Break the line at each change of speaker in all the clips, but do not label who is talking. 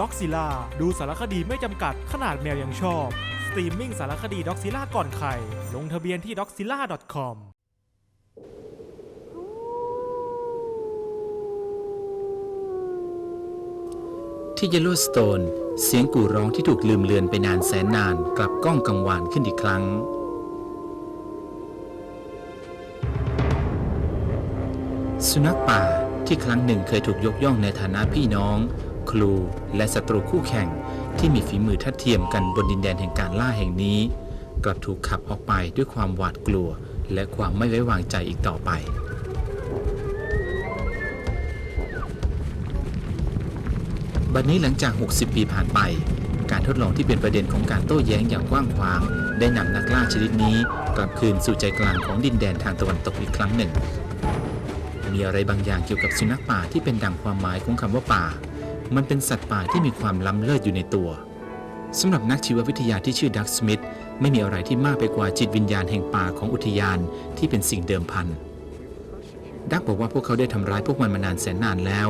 ด็อกซิล่าดูสารคดีไม่จำกัดขนาดแมวยังชอบ สตรีมมิ่งสารคดีด็อกซิล่าก่อนใคร ลงทะเบียนที่ doczilla.com
ที่เยลโลสโตนเสียงกู่ร้องที่ถูกลืมเลือนไปนานแสนนานกลับก้องกังวานขึ้นอีกครั้ง สุนัขป่าที่ครั้งหนึ่งเคยถูกยกย่องในฐานะพี่น้อง ครูและศัตรูคู่แข่งที่มีฝีมือทัดเทียมกันบนดินแดนแห่งการล่าแห่งนี้ กลับถูกขับออกไปด้วยความหวาดกลัว และความไม่ไว้วางใจอีกต่อไปบัดนี้หลังจาก 60 ปีผ่านไป การทดลองที่เป็นประเด็นของการโต้แย้งอย่างกว้างขวาง ได้นำนักล่าชนิดนี้กลับคืนสู่ใจกลางของดินแดนทางตะวันตกอีกครั้งหนึ่ง มีอะไรบางอย่างเกี่ยวกับสุนัขป่าที่เป็นดังความหมายของคำว่าป่า มันเป็นสัตว์ป่าที่มีความล้ำเลิศอยู่ในตัวสำหรับนักชีววิทยาที่ชื่อดักสมิธไม่มีอะไรที่มากไปกว่าจิตวิญญาณแห่งป่าของอุทยานที่เป็นสิ่งเดิมพัน ดักบอกว่าพวกเขาได้ทำร้ายพวกมันมานานแสนนานแล้ว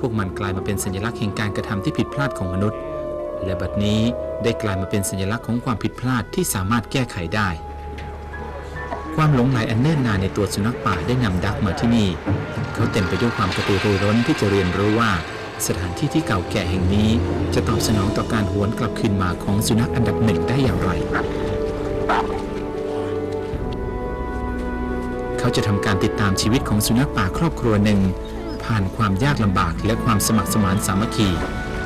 พวกมันกลายมาเป็นสัญลักษณ์แห่งการกระทำที่ผิดพลาดของมนุษย์ และบัดนี้ได้กลายมาเป็นสัญลักษณ์ของความผิดพลาดที่สามารถแก้ไขได้ ความหลงไหลอันเนิ่นนานในตัวสุนัขป่าได้นำดักมาที่นี่ เขาเต็มไปด้วยความกระตือรือร้นที่จะเรียนรู้ว่า สถานที่ที่เก่าแก่แห่งนี้ จะตอบสนองต่อการหวนกลับคืนมาของสุนัขอันดับหนึ่งได้อย่างไร เขาจะทำการติดตามชีวิตของสุนัขป่าครอบครัวหนึ่ง ผ่านความยากลำบากและความสมัครสมานสามัคคี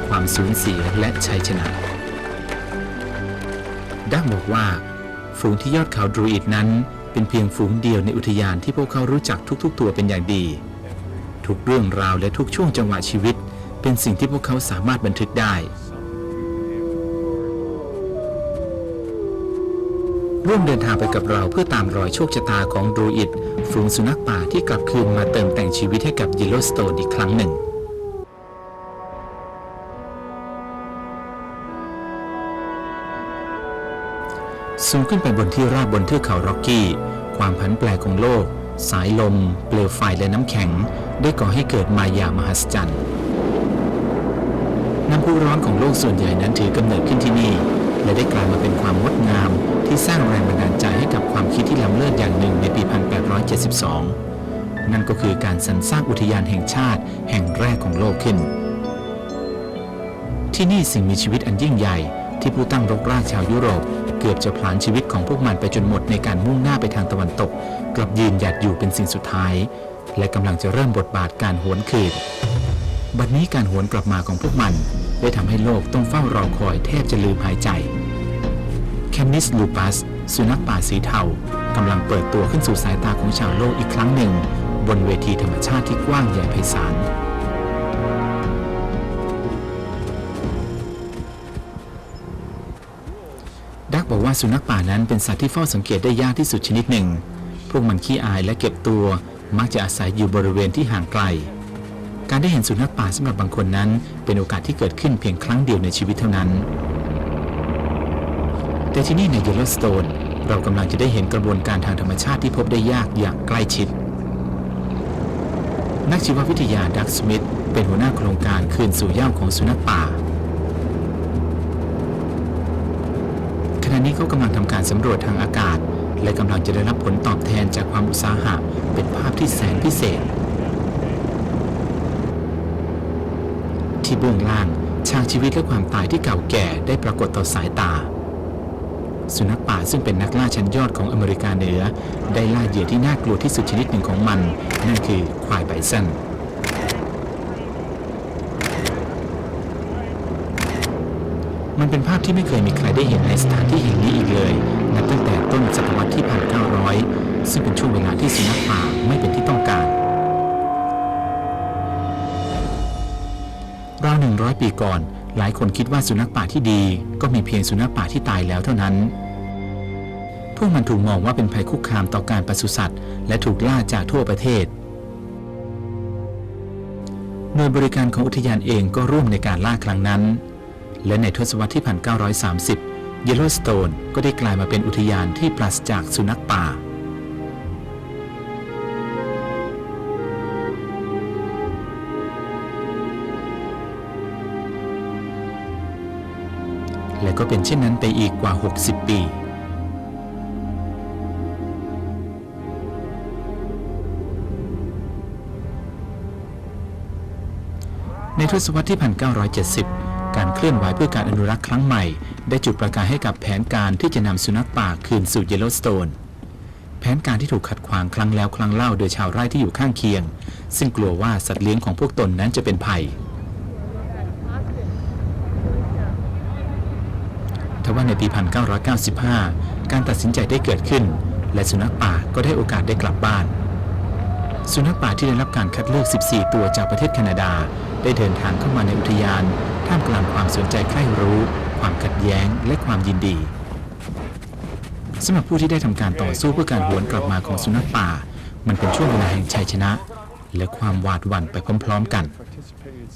ความสูญเสียและชัยชนะดักบอกว่า ฝูงที่ยอดเขาดรูอิดนั้น เป็นเพียงฝูงเดียวในอุทยานที่พวกเขารู้จักทุกๆ ตัวเป็นอย่างดี ทุกเรื่องราวและทุกช่วงจังหวะชีวิต เป็นสิ่งที่พวกเขาสามารถบันทึกได้ ร่วมเดินทางไปกับเราเพื่อตามรอยโชคชะตาของดรูอิดฝูงสุนัขป่าที่กลับคืนมาเติมแต่งชีวิตให้กับยิโลสโตนอีกครั้งหนึ่งสูงขึ้นไปบนที่ราบบนเทือกเขาร็อกกี้ ความผันแปรของโลก สายลม เปลวไฟและน้ำแข็ง ได้ก่อให้เกิดมายามหัศจรรย์ น้ำพุร้อนของโลกส่วนใหญ่นั้นถือกำเนิดขึ้นที่นี่ และได้กลายมาเป็นความงดงาม ที่สร้างแรงบันดาลใจให้กับความคิดที่ล้ำเลิศอย่างหนึ่งในปี 1872 นั่นก็คือการสรรสร้างอุทยานแห่งชาติแห่งแรกของโลกขึ้น ที่นี่สิ่งมีชีวิตอันยิ่งใหญ่ ที่ผู้ตั้งรกรากชาวยุโรป เกือบจะผลาญชีวิตของพวกมันไปจนหมดในการมุ่งหน้าไปทางตะวันตก กลับยืนหยัดอยู่เป็นสิ่งสุดท้าย และกำลังจะเริ่มบทบาทการหวนคืน บัดนี้การหวนกลับมาของพวกมัน ได้ทำให้โลกต้องเฝ้ารอคอยแทบจะลืมหายใจแคมนิสลูปัส สุนัขป่าสีเทากำลังเปิดตัวขึ้นสู่สายตาของชาวโลกอีกครั้งหนึ่ง บนเวทีธรรมชาติที่กว้างใหญ่ไพศาลดักบอกว่าสุนัขป่านั้นเป็นสัตว์ที่เฝ้าสังเกตได้ยากที่สุดชนิดหนึ่ง พวกมันขี้อายและเก็บตัวมักจะอาศัยอยู่บริเวณที่ห่างไกล การได้เห็นสุนัขป่าสำหรับบางคนนั้น เป็นโอกาสที่เกิดขึ้นเพียงครั้งเดียวในชีวิตเท่านั้น แต่ที่นี่ในเยลโลสโตนเรากำลังจะได้เห็นกระบวนการทางธรรมชาติที่พบได้ยากอย่างใกล้ชิด นักชีววิทยาดักสมิธเป็นหัวหน้าโครงการคืนสู่ย้าของสุนัขป่าขณะนี้เขากำลังทำการสำรวจทางอากาศ และกำลังจะได้รับผลตอบแทนจากความอุตสาหะเป็นภาพที่แสนพิเศษ ที่เบื้องล่างฉากชีวิตและความตายที่เก่าแก่ได้ปรากฏต่อสายตา สุนัขป่าซึ่งเป็นนักล่าชั้นยอดของอเมริกาเหนือ ได้ล่าเหยื่อที่น่ากลัวที่สุดชนิดหนึ่งของมัน นั่นคือควายไบซันมันเป็นภาพที่ไม่เคยมีใครได้เห็นในสถานที่แห่งนี้อีกเลยนับตั้งแต่ต้นศตวรรษที่ 1900 ซึ่งเป็นช่วงเวลาที่สุนัขป่าไม่เป็นที่ 100 ปีก่อน หลายคนคิดว่าสุนัขป่าที่ดี ก็มีเพียงสุนัขป่าที่ตายแล้วเท่านั้น พวกมันถูกมองว่าเป็นภัยคุกคามต่อการปศุสัตว์ และถูกล่าจากทั่วประเทศหน่วยบริการของอุทยานเองก็ร่วมในการล่าครั้งนั้น และในทศวรรษที่ 1930 เยลโลสโตนก็ได้กลายมาเป็นอุทยานที่ปราศจากสุนัขป่า ก็เป็นเช่นนั้นไปอีกกว่า 60 ปี ในทศวรรษที่ 1970 การเคลื่อนไหวเพื่อการอนุรักษ์ครั้งใหม่ ได้จุดประกายให้กับแผนการที่จะนำสุนัขป่าคืนสู่เยลโลสโตนแผนการที่ถูกขัดขวางครั้งแล้วครั้งเล่าโดยชาวไร่ที่อยู่ข้างเคียง ซึ่งกลัวว่าสัตว์เลี้ยงของพวกตนนั้นจะเป็นภัย ว่าในปี 1995 การตัดสินใจได้เกิดขึ้น และสุนัขป่าก็ได้โอกาสได้กลับบ้าน สุนัขป่าที่ได้รับการคัดเลือก 14 ตัวจากประเทศแคนาดา ได้เดินทางเข้ามาในอุทยาน ท่ามกลางความสนใจใคร่รู้ ความขัดแย้ง และความยินดีสำหรับผู้ที่ได้ทำการต่อสู้เพื่อการหวนกลับมาของสุนัขป่า มันเป็นช่วงเวลาแห่งชัยชนะ และความหวาดหวั่นไปพร้อม ๆ กัน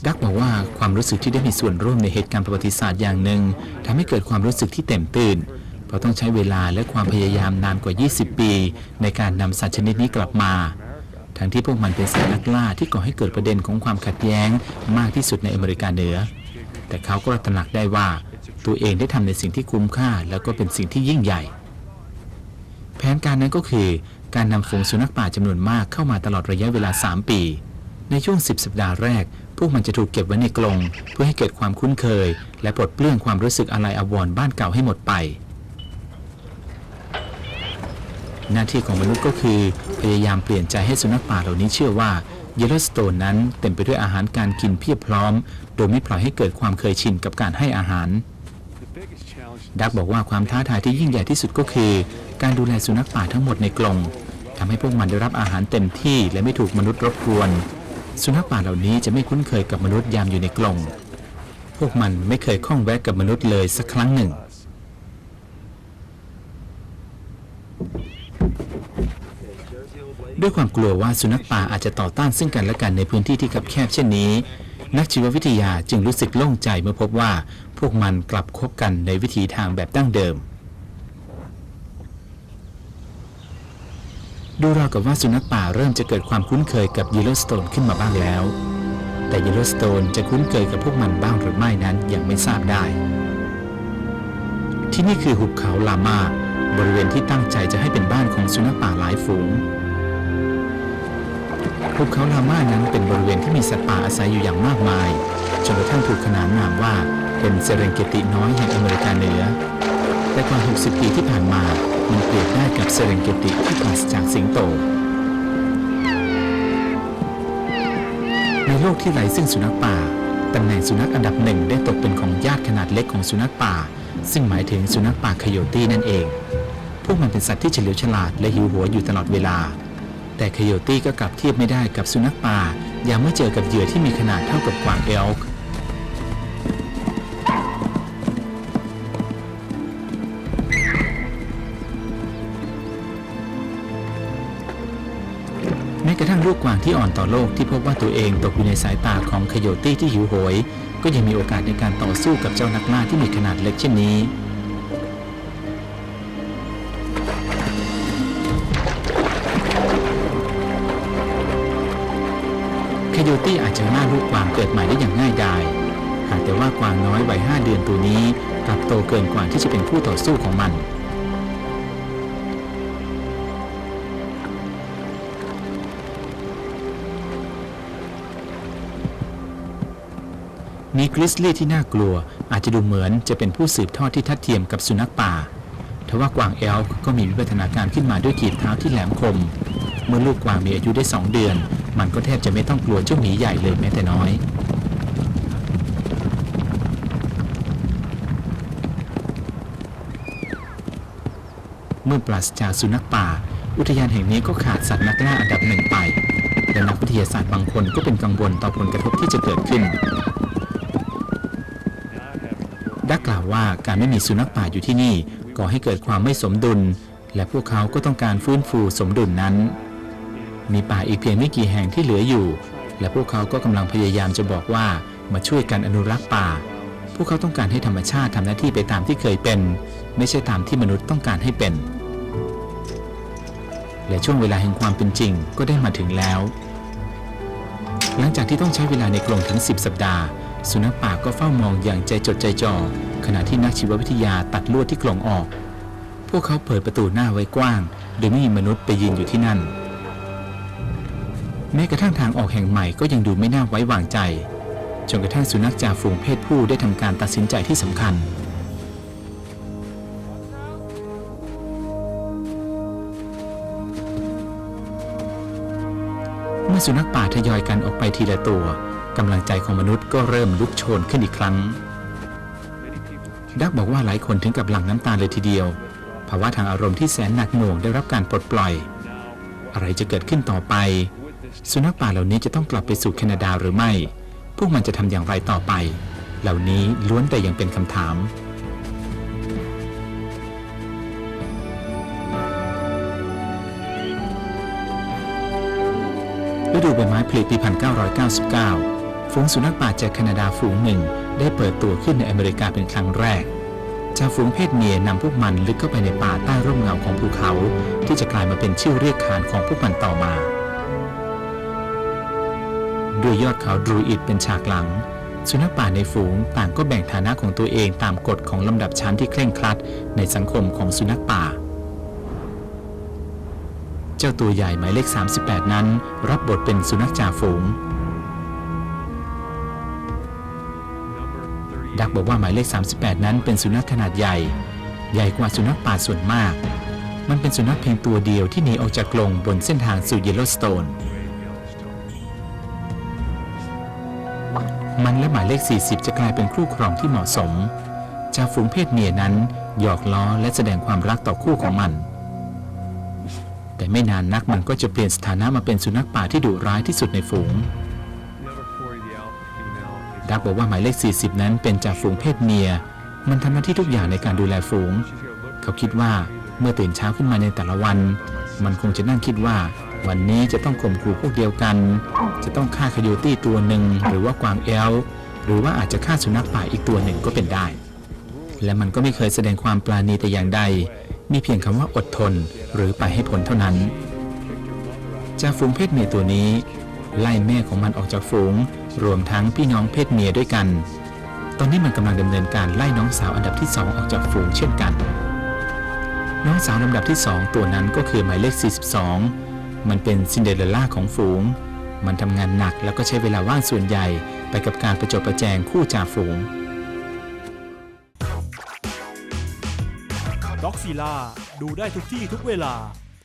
ดักบอกว่าความรู้สึกที่ได้มีส่วนร่วมในเหตุการณ์ประวัติศาสตร์อย่างหนึ่งทำให้เกิดความรู้สึกที่เต็มตื่น เพราะต้องใช้เวลาและความพยายามนานกว่า 20 ปี ในการนำสัตว์ชนิดนี้กลับมา ทั้งที่พวกมันเป็นสัตว์นักล่าที่ก่อให้เกิดประเด็นของความขัดแย้งมากที่สุดในอเมริกาเหนือ แต่เขาก็ตระหนักได้ว่าตัวเองได้ทำในสิ่งที่คุ้มค่า แล้วก็เป็นสิ่งที่ยิ่งใหญ่ แผนการนั้นก็คือการนำฝูงสุนัขป่าจำนวนมากเข้ามาตลอดระยะเวลา 3 ปี ในช่วง 10 สัปดาห์แรก พวกมันจะถูกเก็บไว้ในกรงเพื่อให้เกิดความคุ้นเคย และปลดเปลื้องความรู้สึกอะไรอาวรณ์บ้านเก่าให้หมดไป หน้าที่ของมนุษย์ก็คือ พยายามเปลี่ยนใจให้สุนัขป่าเหล่านี้เชื่อว่าเยลโลสโตนนั้นเต็มไปด้วยอาหารการกินเพียบพร้อม โดยไม่ปล่อยให้เกิดความเคยชินกับการให้อาหาร ดักบอกว่าความท้าทายที่ยิ่งใหญ่ที่สุดก็คือ การดูแลสุนัขป่าทั้งหมดในกรงทำให้พวกมันได้รับอาหารเต็มที่และไม่ถูกมนุษย์รบกวน สุนัขป่าเหล่านี้จะไม่คุ้นเคยกับมนุษย์ยามอยู่ในกรงพวกมันไม่เคยข้องแวะกับมนุษย์เลยสักครั้งหนึ่ง ด้วยความกลัวว่าสุนัขป่าอาจจะต่อต้านซึ่งกันและกันในพื้นที่ที่คับแคบเช่นนี้ นักชีววิทยาจึงรู้สึกโล่งใจเมื่อพบว่า พวกมันกลับคบกันในวิถีทางแบบดั้งเดิม ดูราวกับว่าสุนัขป่าเริ่มจะเกิดความคุ้นเคยกับยลโลสโตนขึ้นมาบ้างแล้ว แต่ยลโลสโตนจะคุ้นเคยกับพวกมันบ้างหรือไม่นั้นยังไม่ทราบได้ ที่นี่คือหุบเขาลามาบริเวณที่ตั้งใจจะให้เป็นบ้านของสุนัขป่าหลายฝูงภูเขาลามานั้นเป็นบริเวณที่มีสัตว์ป่าอาศัยอยู่อย่างมากมาย จนกระทั่งถูกขนานนามว่าเป็นเซเรนเกติน้อยแห่งอเมริกาเหนือ แต่กว่า 60 ปีที่ผ่านมา มันเปรียบได้กับเซเรนเกติที่ปราศจากสิงโต ในโลกที่ไร้ซึ่งสุนัขป่าตำแหน่งสุนัขอันดับหนึ่งได้ตกเป็นของญาติขนาดเล็กของสุนัขป่า ซึ่งหมายถึงสุนัขป่าคโยตี้นั่นเอง พวกมันเป็นสัตว์ที่เฉลียวฉลาดและหิวโหยอยู่ตลอดเวลา แต่คโยตี้ก็กลับเทียบไม่ได้กับสุนัขป่า ยางเมื่อเจอกับเหยื่อที่มีขนาดเท่ากับกวางเอลค์ ต่อโลกที่พบว่าตัวเองตกอยู่ในสายตาของคโยตี้ที่หิวโหย ก็ยังมีโอกาสในการต่อสู้กับเจ้านักล่าที่มีขนาดเล็กเช่นนี้คโยตี้อาจจะล่าลูกกวางเกิดใหม่ได้อย่างง่ายดาย หากแต่ว่ากวางน้อยวัยห้าเดือนตัวนี้กลับโตเกินกว่าที่จะเป็นผู้ต่อสู้ของมัน กริซลี่ที่น่ากลัวอาจจะดูเหมือนจะเป็นผู้สืบทอดที่ทัดเทียมกับสุนัขป่าทว่ากวางเอลก็มีวิวัฒนาการขึ้นมาด้วยกีบเท้าที่แหลมคม เมื่อลูกกวางมีอายุได้ 2 เดือน มันก็แทบจะไม่ต้องกลัวเจ้าหมีใหญ่เลยแม้แต่น้อย เมื่อปราศจากสุนัขป่า อุทยานแห่งนี้ก็ขาดสัตว์นักล่าอันดับหนึ่งไปและนักวิทยาศาสตร์บางคนก็เป็นกังวลต่อผลกระทบที่จะเกิดขึ้น การไม่มีสุนัขป่าอยู่ที่นี่ก่อให้เกิดความไม่สมดุล และพวกเขาก็ต้องการฟื้นฟูสมดุลนั้น มีป่าอีกเพียงไม่กี่แห่งที่เหลืออยู่ และพวกเขาก็กำลังพยายามจะบอกว่ามาช่วยกันอนุรักษ์ป่า พวกเขาต้องการให้ธรรมชาติทำหน้าที่ไปตามที่เคยเป็น ไม่ใช่ตามที่มนุษย์ต้องการให้เป็น และช่วงเวลาแห่งความเป็นจริงก็ได้มาถึงแล้ว หลังจากที่ต้องใช้เวลาในกรงถึง 10 สัปดาห์ สุนัขป่าก็เฝ้ามองอย่างใจจดใจจ่อขณะที่นักชีววิทยาตัดลวดที่กล่องออก พวกเขาเปิดประตูหน้าไว้กว้าง โดยไม่มีมนุษย์ไปยืนอยู่ที่นั่น แม้กระทั่งทางออกแห่งใหม่ก็ยังดูไม่น่าไว้วางใจ จนกระทั่งสุนัขจ่าฝูงเพศผู้ได้ทำการตัดสินใจที่สำคัญ เมื่อสุนัขป่าทยอยกันออกไปทีละตัว กำลังใจของมนุษย์ก็เริ่มลุกโชนขึ้นอีกครั้ง ดักบอกว่าหลายคนถึงกับหลั่งน้ำตาเลยทีเดียวภาวะทางอารมณ์ที่แสนหนักหน่วงได้รับการปลดปล่อย อะไรจะเกิดขึ้นต่อไป สุนัขป่าเหล่านี้จะต้องกลับไปสู่แคนาดาหรือไม่ พวกมันจะทำอย่างไรต่อไป เหล่านี้ล้วนแต่ยังเป็นคำถามฤดูใบไม้ผลิปี 1999 ฝูงสุนัขป่าจากแคนาดาฝูงหนึ่งได้เปิดตัวขึ้นในอเมริกาเป็นครั้งแรกเจ้าฝูงเพศเมียนำพวกมันลึกเข้าไปในป่าใต้ร่มเงาของภูเขา ที่จะกลายมาเป็นชื่อเรียกขานของพวกมันต่อมา ด้วยยอดเขาดรูอิดเป็นฉากหลัง สุนัขป่าในฝูงต่างก็แบ่งฐานะของตัวเองตามกฎของลำดับชั้นที่เคร่งครัด ในสังคมของสุนัขป่า เจ้าตัวใหญ่หมายเลข 38 นั้น รับบทเป็นสุนัขจ่าฝูง ดักบอกว่าหมายเลข 38 นั้นเป็นสุนัขขนาดใหญ่ ใหญ่กว่าสุนัขป่าส่วนมาก มันเป็นสุนัขเพียงตัวเดียวที่หนีออกจากกรงบนเส้นทางสู่เยลโลสโตน มันและหมายเลข 40 จะกลายเป็นคู่ครองที่เหมาะสมจ้าฝูงเพศเมียนั้นหยอกล้อและแสดงความรักต่อคู่ของมัน แต่ไม่นานนักมันก็จะเปลี่ยนสถานะมาเป็นสุนัขป่าที่ดุร้ายที่สุดในฝูง ดักบอกว่าหมายเลข 40 นั้นเป็นจ่าฝูงเพศเมีย มันทำหน้าที่ทุกอย่างในการดูแลฝูง เขาคิดว่าเมื่อตื่นเช้าขึ้นมาในแต่ละวัน มันคงจะนั่งคิดว่า วันนี้จะต้องข่มขู่พวกเดียวกัน จะต้องฆ่าคาโยตี้ตัวหนึ่งหรือว่ากวางเอลหรือว่าอาจจะฆ่าสุนัขป่าอีกตัวหนึ่งก็เป็นได้ และมันก็ไม่เคยแสดงความปราณีแต่อย่างใด มีเพียงคำว่าอดทนหรือไปให้ผลเท่านั้นจ่าฝูงเพศเมียตัวนี้ ไล่แม่ของมันออกจากฝูง รวมทั้งพี่น้องเพศเมียด้วยกัน ตอนนี้มันกำลังดำเนินการไล่น้องสาวอันดับที่สองออกจากฝูงเช่นกัน น้องสาวลำดับที่สองตัวนั้นก็คือหมายเลข 42 มันเป็นซินเดอเรลล่าของฝูง มันทำงานหนักแล้วก็ใช้เวลาว่างส่วนใหญ่ไปกับการประจบประแจงคู่จ่าฝูง
ด็อกซีล่าดูได้ทุกที่ทุกเวลา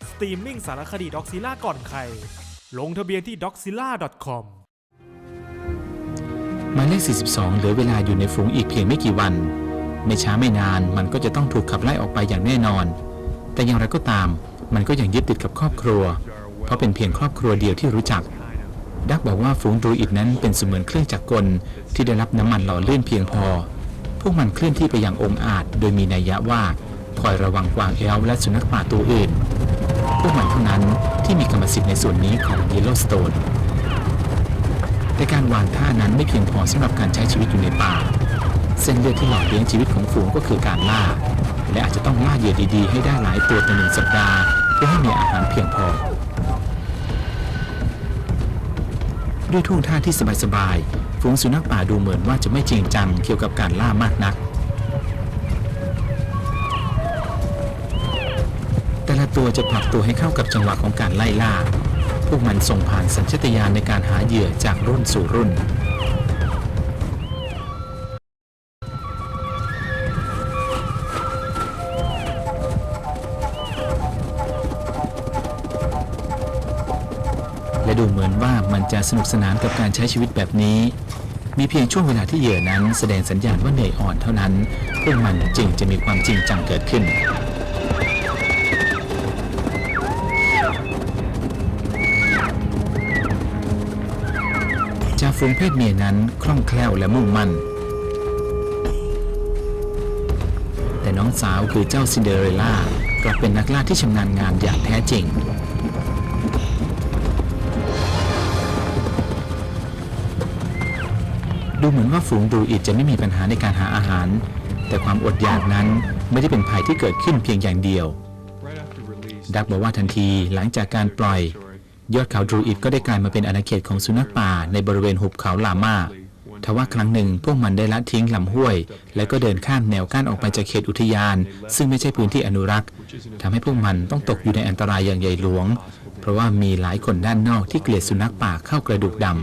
สตรีมมิ่งสารคดีด็อกซีล่าก่อนใคร ลงทะเบียนที่ doczilla.com
หมายเลข 42 เหลือเวลาอยู่ในฝูงอีกเพียงไม่กี่วัน ไม่ช้าไม่นานมันก็จะต้องถูกขับไล่ออกไปอย่างแน่นอน แต่อย่างไรก็ตาม มันก็ยังยึดติดกับครอบครัว เพราะเป็นเพียงครอบครัวเดียวที่รู้จัก ดักบอกว่าฝูงดรูอิดนั้นเป็นเสมือนเครื่องจักรกลที่ได้รับน้ำมันหล่อลื่นเพียงพอ พวกมันเคลื่อนที่ไปอย่างองอาจ โดยมีนัยยะว่าคอยระวังกวางเอลและสุนัขป่าตัวอื่น พวกมันเท่านั้นที่มีกรรมสิทธิ์ในส่วนนี้ของเยลโลสโตนแต่การวางท่านั้นไม่เพียงพอสำหรับการใช้ชีวิตอยู่ในป่า เส้นเลือดที่หล่อเลี้ยงชีวิตของฝูงก็คือการล่า และอาจจะต้องล่าเหยื่อดีๆ ให้ได้หลายตัวต่อหนึ่งสัปดาห์เพื่อให้มีอาหารเพียงพอ ด้วยท่วงท่าที่สบายๆฝูงสุนัขป่าดูเหมือนว่าจะไม่จริงจังเกี่ยวกับการล่ามากนัก แตัวจะปรับตัวให้เข้ากับจังหวะของการไล่ล่า พวกมันส่งผ่านสัญชาตญาณในการหาเหยื่อจากรุ่นสู่รุ่น และดูเหมือนว่ามันจะสนุกสนานกับการใช้ชีวิตแบบนี้ มีเพียงช่วงเวลาที่เหยื่อนั้นแสดงสัญญาณว่าเหนื่อยอ่อนเท่านั้น พวกมันจึงจะมีความจริงจังเกิดขึ้น ฝูงเพศเมียนั้นคล่องแคล่วและมุ่งมั่น แต่น้องสาวคือเจ้าซินเดอเรลล่ากลับเป็นนักล่าที่ชำนาญงานอย่างแท้จริง ดูเหมือนว่าฝูงดูอิดจะไม่มีปัญหาในการหาอาหาร แต่ความอดอยากนั้นไม่ได้เป็นภัยที่เกิดขึ้นเพียงอย่างเดียว ดักบอกว่าทันทีหลังจากการปล่อย ยอดเขาดรูอิดก็ได้กลายมาเป็นอาณาเขตของสุนัขป่าในบริเวณหุบเขาลามาทว่าครั้งหนึ่งพวกมันได้ละทิ้งลำห้วย และก็เดินข้ามแนวกั้นออกไปจากเขตอุทยาน ซึ่งไม่ใช่พื้นที่อนุรักษ์ทำให้พวกมันต้องตกอยู่ในอันตรายอย่างใหญ่หลวง เพราะว่ามีหลายคนด้านนอกที่เกลียดสุนัขป่าเข้ากระดูกดำ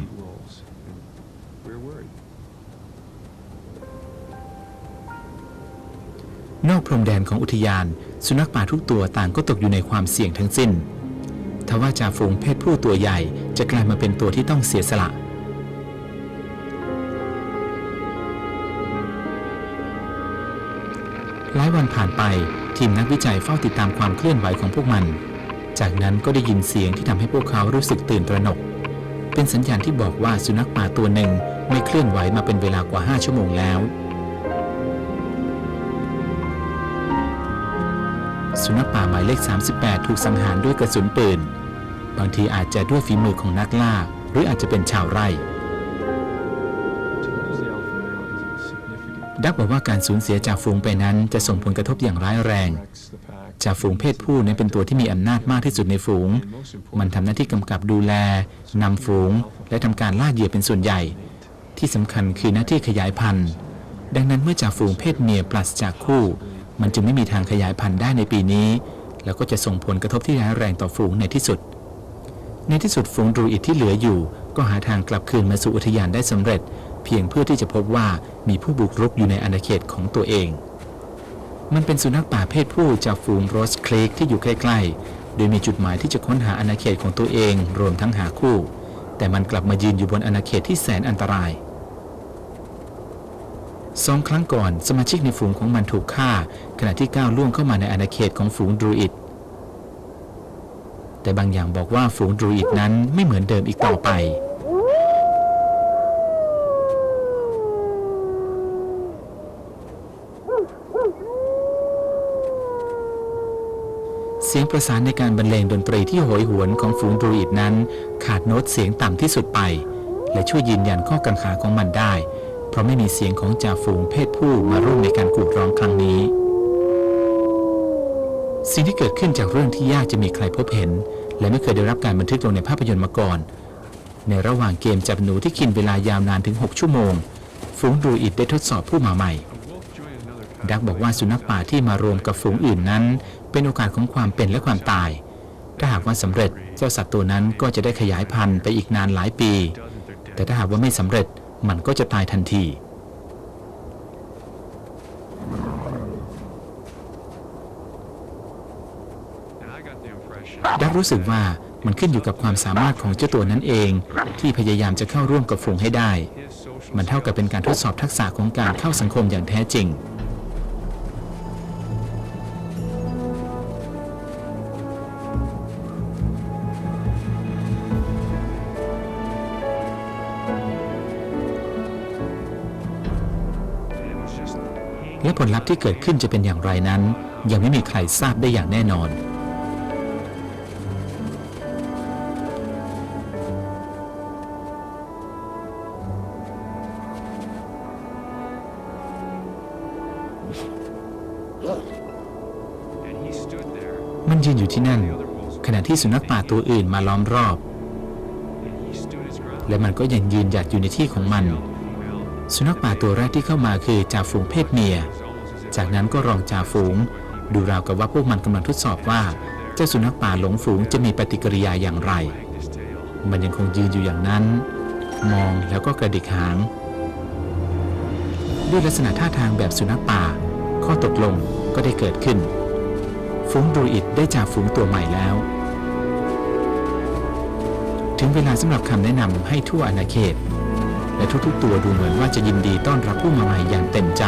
นอกพรมแดนของอุทยาน สุนัขป่าทุกตัวต่างก็ตกอยู่ในความเสี่ยงทั้งสิ้น ทว่าจ่าฝูงเพศผู้ตัวใหญ่จะกลายมาเป็นตัวที่ต้องเสียสละหลายวันผ่านไปทีมนักวิจัยเฝ้าติดตามความเคลื่อนไหวของพวกมัน จากนั้นก็ได้ยินเสียงที่ทำให้พวกเขารู้สึกตื่นตระหนก เป็นสัญญาณที่บอกว่าสุนัขป่าตัวหนึ่งไม่เคลื่อนไหวมาเป็นเวลากว่า 5 ชั่วโมงแล้ว สุนัขป่าหมายเลข 38 ถูกสังหารด้วยกระสุนปืน บางทีอาจจะด้วยฝีมือของนักล่า หรืออาจจะเป็นชาวไร่ ดักบอกว่าการสูญเสียจากฝูงไปนั้นจะส่งผลกระทบอย่างร้ายแรง จากฝูงเพศผู้นั้นเป็นตัวที่มีอำนาจมากที่สุดในฝูง มันทำหน้าที่กำกับดูแลนำฝูง และทำการล่าเหยื่อเป็นส่วนใหญ่ ที่สำคัญคือหน้าที่ขยายพันธุ์ ดังนั้นเมื่อจ่าฝูงเพศเมียปลัสจากคู่ มันจึงไม่มีทางขยายพันธุ์ได้ในปีนี้ แล้วก็จะส่งผลกระทบที่ร้ายแรงต่อฝูงในที่สุด ในที่สุดฝูงดรูอิดที่เหลืออยู่ ก็หาทางกลับคืนมาสู่อุทยานได้สำเร็จ เพียงเพื่อที่จะพบว่ามีผู้บุกรุกอยู่ในอาณาเขตของตัวเอง มันเป็นสุนัขป่าเพศผู้จากฝูงโรสคลีกที่อยู่ใกล้ๆ โดยมีจุดหมายที่จะค้นหาอาณาเขตของตัวเอง รวมทั้งหาคู่ แต่มันกลับมายืนอยู่บนอาณาเขตที่แสนอันตราย สองครั้งก่อนสมาชิกในฝูงของมันถูกฆ่า ขณะที่ก้าวล่วงเข้ามาในอาณาเขตของฝูงดรูอิดแต่บางอย่างบอกว่าฝูงดรูอิดนั้นไม่เหมือนเดิมอีกต่อไป เสียงประสานในการบรรเลงดนตรีที่โหยหวนของฝูงดรูอิดนั้น ขาดโน้ตเสียงต่ำที่สุดไป และช่วยยืนยันข้อกังขาของมันได้ ราะไม่มีเสียงของจ่าฝูงเพศผู้มาร่วมในการกูดร้องครั้งนี้ สิ่งที่เกิดขึ้นจากเรื่องที่ยากจะมีใครพบเห็น และไม่เคยได้รับการบันทึกลงในภาพยนตร์มาก่อน ในระหว่างเกมจับหนูที่กินเวลายาวนานถึง 6 ชั่วโมง ฝูงดรูอิดได้ทดสอบผู้มาใหม่ ดักบอกว่าสุนัขป่าที่มารวมกับฝูงอื่นนั้น เป็นโอกาสของความเป็นและความตาย ถ้าหากว่าสำเร็จเจ้าสัตว์ตัวนั้นก็จะได้ขยายพันธุ์ไปอีกนานหลายปี แต่ถ้าหากว่าไม่สำเร็จ มันก็จะตายทันที ดักรู้สึกว่ามันขึ้นอยู่กับความสามารถของเจ้าตัวนั้นเอง ที่พยายามจะเข้าร่วมกับฝูงให้ได้ มันเท่ากับเป็นการทดสอบทักษะของการเข้าสังคมอย่างแท้จริง และผลลัพธ์ที่เกิดขึ้นจะเป็นอย่างไรนั้น ยังไม่มีใครทราบได้อย่างแน่นอนมันยืนอยู่ที่นั่น ขณะที่สุนัขป่าตัวอื่นมาล้อมรอบ และมันก็ยังยืนหยัดอยู่ในที่ของมัน สุนัขป่าตัวแรกที่เข้ามาคือจ่าฝูงเพศเมีย จากนั้นก็รองจ่าฝูง ดูราวกับว่าพวกมันกำลังทดสอบว่า เจ้าสุนัขป่าหลงฝูงจะมีปฏิกิริยาอย่างไร มันยังคงยืนอยู่อย่างนั้น มองแล้วก็กระดิกหาง ด้วยลักษณะท่าทางแบบสุนัขป่า ข้อตกลงก็ได้เกิดขึ้น ฝูงดรูอิดได้จ่าฝูงตัวใหม่แล้ว ถึงเวลาสำหรับคำแนะนำให้ทั่วอาณาเขตและทุกๆ ตัวดูเหมือนว่าจะยินดีต้อนรับผู้มาใหม่อย่างเต็มใจ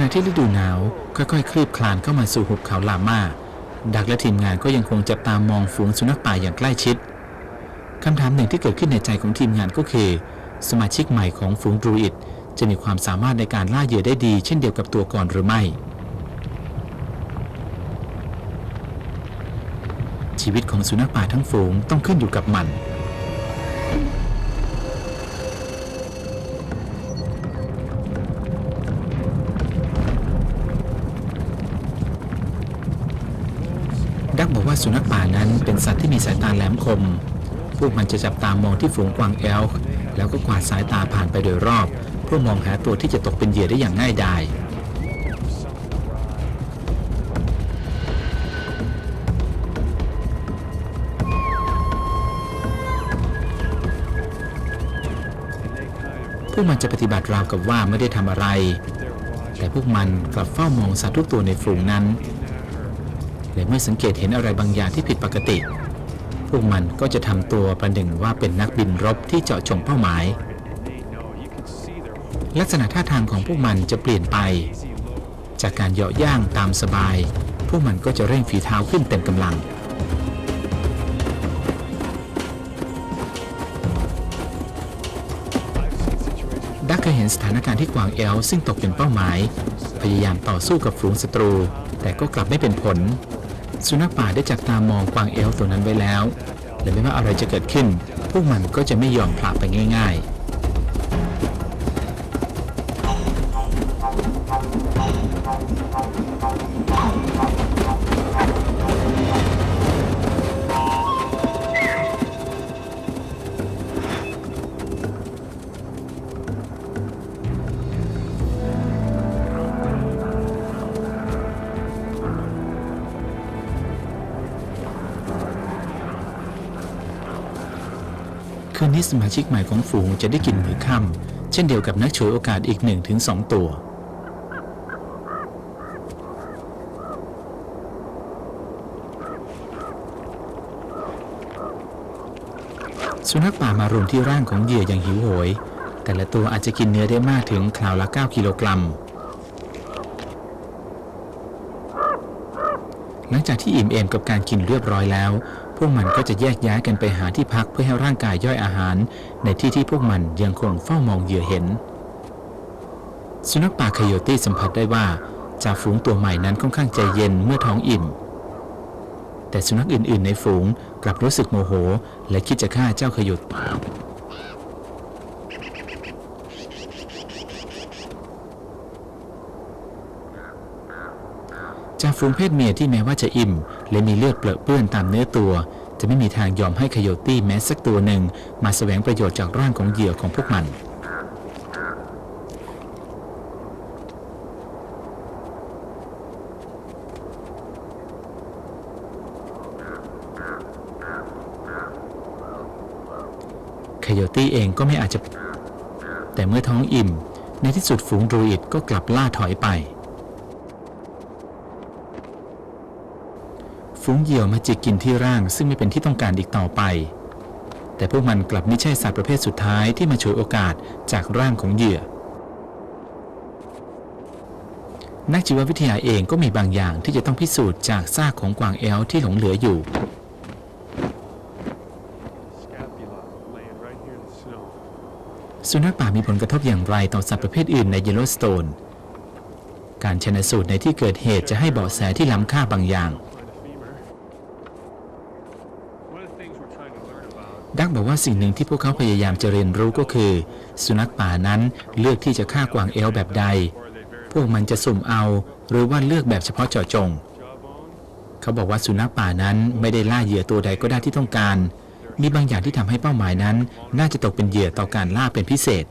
ณะที่ฤดูหนาวค่อยๆ คลืบคลานเข้ามาสู่หุบเขาลาม่า ดักและทีมงานก็ยังคงจับตามองฝูงสุนัขป่าอย่างใกล้ชิดคำถามหนึ่งที่เกิดขึ้นในใจของทีมงานก็คือ สมาชิกใหม่ของฝูงดรูอิดจะมีความสามารถในการล่าเหยื่อได้ดี เช่นเดียวกับตัวก่อนหรือไม่ ชีวิตของสุนัขป่าทั้งฝูงต้องขึ้นอยู่กับมัน ว่าสุนัขป่านั้นเป็นสัตว์ที่มีสายตาแหลมคม พวกมันจะจับตามองที่ฝูงกวางแอลแล้วก็กวาดสายตาผ่านไปโดยรอบ เพื่อมองหาตัวที่จะตกเป็นเหยื่อได้อย่างง่ายดายพวกมันจะปฏิบัติราวกับว่าไม่ได้ทำอะไร แต่พวกมันกลับเฝ้ามองสัตว์ทุกตัวในฝูงนั้น และเมื่อสังเกตเห็นอะไรบางอย่างที่ผิดปกติ พวกมันก็จะทำตัวประหนึ่งว่าเป็นนักบินรบที่เจาะจงเป้าหมาย ลักษณะท่าทางของพวกมันจะเปลี่ยนไป จากการเหยาะย่างตามสบาย พวกมันก็จะเร่งฝีเท้าขึ้นเต็มกำลังดักเคยเห็นสถานการณ์ที่กวางแอลซึ่งตกเป็นเป้าหมาย พยายามต่อสู้กับฝูงศัตรู แต่ก็กลับไม่เป็นผล สุนัขป่าได้จับตามองกวางเอลตัวนั้นไว้แล้ว และไม่ว่าอะไรจะเกิดขึ้น พวกมันก็จะไม่ยอมผลาไปง่าย ๆ คืนนี้สมาชิกใหม่ของฝูงจะได้กินมื้อค่ำเช่นเดียวกับนักฉวยโอกาสอีก1-2ตัว สุนัขป่ามารวมที่ร่างของเหยื่ออย่างหิวโหย แต่ละตัวอาจจะกินเนื้อได้มากถึงคราวละ 9 กิโลกรัม หลังจากที่อิ่มเอมกับการกินเรียบร้อยแล้ว วกมันก็จะแยกย้ายกันไปหาที่พักเพื่อให้ร่างกายย่อยอาหาร ในที่ที่พวกมันยังคงเฝ้ามองเหยื่อเห็น สุนัขป่าคโยตี้สัมผัสได้ว่าจ่าฝูงตัวใหม่นั้นค่อนข้างใจเย็นเมื่อท้องอิ่ม แต่สุนัขอื่นๆ ในฝูงกลับรู้สึกโมโห และคิดจะฆ่าเจ้าขยดจ่าฝูงเพศเมียที่แม้ว่าจะอิ่ม และมีเลือดเปรอะเปื้อนตามเนื้อตัว จะไม่มีทางยอมให้คโยตี้แม้สักตัวหนึ่ง มาแสวงประโยชน์จากร่างของเหยื่อของพวกมันคโยตี้เองก็ไม่อาจจะ แต่เมื่อท้องอิ่ม ในที่สุดฝูงดรูอิดก็กลับล่าถอยไป ฝูงเหยี่ยวมาจิกกินที่ร่างซึ่งไม่เป็นที่ต้องการอีกต่อไป แต่พวกมันกลับไม่ใช่สัตว์ประเภทสุดท้ายที่มาฉวยโอกาสจากร่างของเหยื่อ นักชีววิทยาเองก็มีบางอย่างที่จะต้องพิสูจน์จากซากของกวางแอลที่หลงเหลืออยู่ สุนัขป่ามีผลกระทบอย่างไรต่อสัตว์ประเภทอื่นในเยลโลสโตน การชนสูตรในที่เกิดเหตุจะให้เบาะแสที่ล้ำค่าบางอย่าง ดักบอกว่าสิ่งหนึ่งที่พวกเขาพยายามจะเรียนรู้ก็คือ สุนัขป่านั้นเลือกที่จะฆ่ากวางเอลแบบใด พวกมันจะสุ่มเอาหรือว่าเลือกแบบเฉพาะเจาะจง เขาบอกว่าสุนัขป่านั้นไม่ได้ล่าเหยื่อตัวใดก็ได้ที่ต้องการ มีบางอย่างที่ทำให้เป้าหมายนั้น น่าจะตกเป็นเหยื่อต่อการล่าเป็นพิเศษ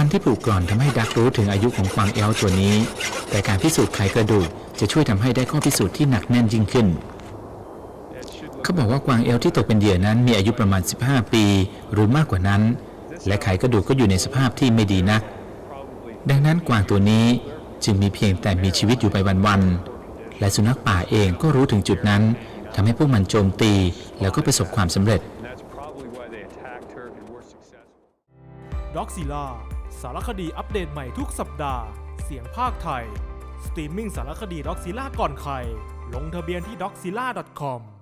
ฟันที่ผุกร่อนทำให้ดักรู้ถึงอายุของกวางเอลตัวนี้ แต่การพิสูจน์ไขกระดูกจะช่วยทำให้ได้ข้อพิสูจน์ที่หนักแน่นยิ่งขึ้น
Yeah, it should look
เขาบอกว่ากวางเอลที่ตกเป็นเหยื่อนั้นมีอายุประมาณ 15 ปี หรือมากกว่านั้น และไขกระดูกก็อยู่ในสภาพที่ไม่ดีนัก
probably
ดังนั้นกวางตัวนี้จึงมีเพียงแต่มีชีวิตอยู่ไปวันๆ และสุนัขป่าเองก็รู้ถึงจุดนั้นทำให้พวกมันโจมตี แล้วก็ประสบความสำเร็จ
and that's probably why they attacked her and were successful.
ด็อกซิล่า สารคดีอัปเดตใหม่ทุกสัปดาห์ เสียงภาคไทย สตรีมมิ่งสารคดีด็อกซิล่าก่อนใคร ลงทะเบียนที่ doxilla.com